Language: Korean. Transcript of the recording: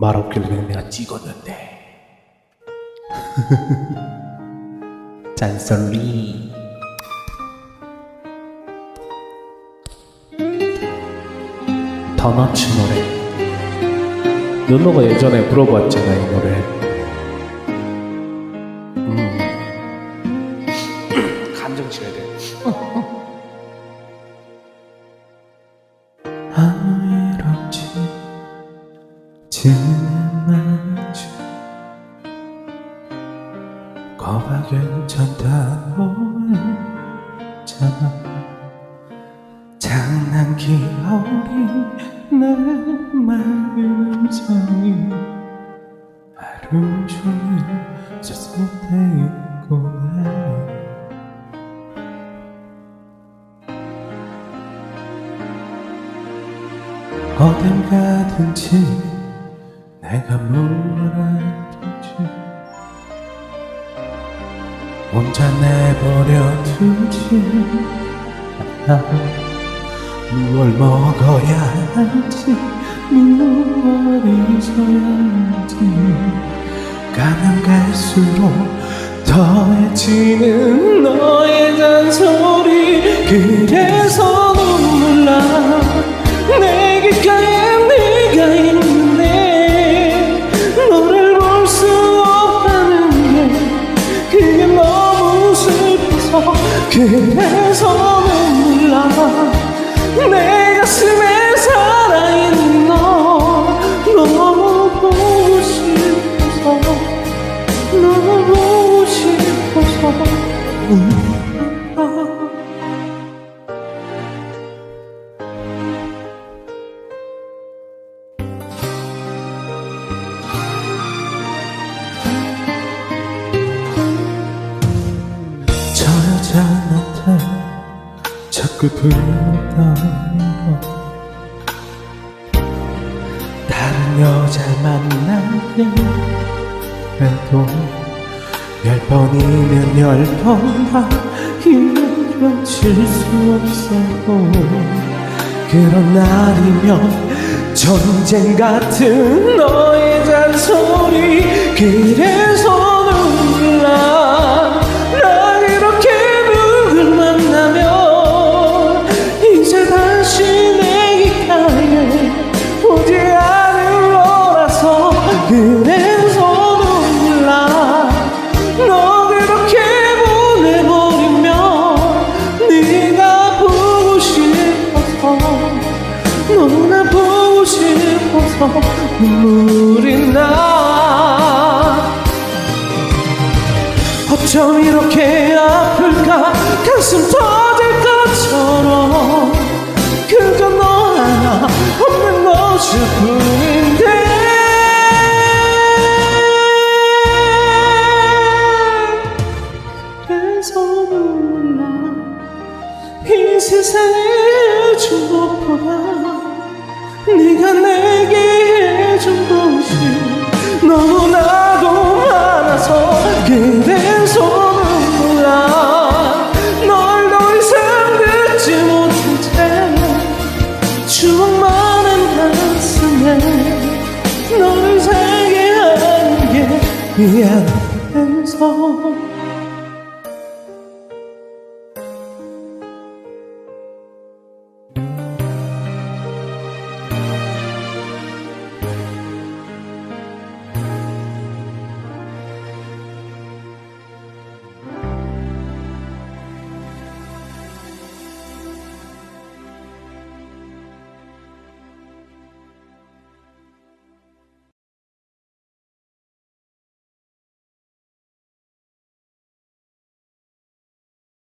말 없길래 그냥 내가 찍었는데. 짠썰리. 더너츠 노래. 누누가 예전에 물어봤잖아 이 노래. 음. 감정 지어야 돼. 없지 지는 마주 거봐 괜찮다고 했잖아. 장난기 어린 내 마음정이 하루 종일 수습돼 있고 해 어딜 가든지 내가 몰아두지 혼자 내버려 두지 무얼 먹어야 할지 무얼 잊어야 할지. 가면 갈수록 더해지는 너의 그래서 눈물 나내 가슴에 살아있는 자꾸 불러다니고 다른 여자 만나게 해도 열 번이면 열 번 다 이겨질 수 없어도 그런 날이면 전쟁 같은 너의 잔소리 그래서 그래서 눈물 나 너 그렇게 보내버리면 네가 보고 싶어서 너무나 보고 싶어서 눈물이 나. 어쩜 이렇게 아플까? 가슴 터질 것처럼. 그건 너 하나 없는 것일 뿐 축복보다 네가 내게 해준 것이 너무나도 많아서 그래서 몰라. 널 더 이상 듣지 못한 채 추억 많은 가슴에 널 살게 하는 게 미안해서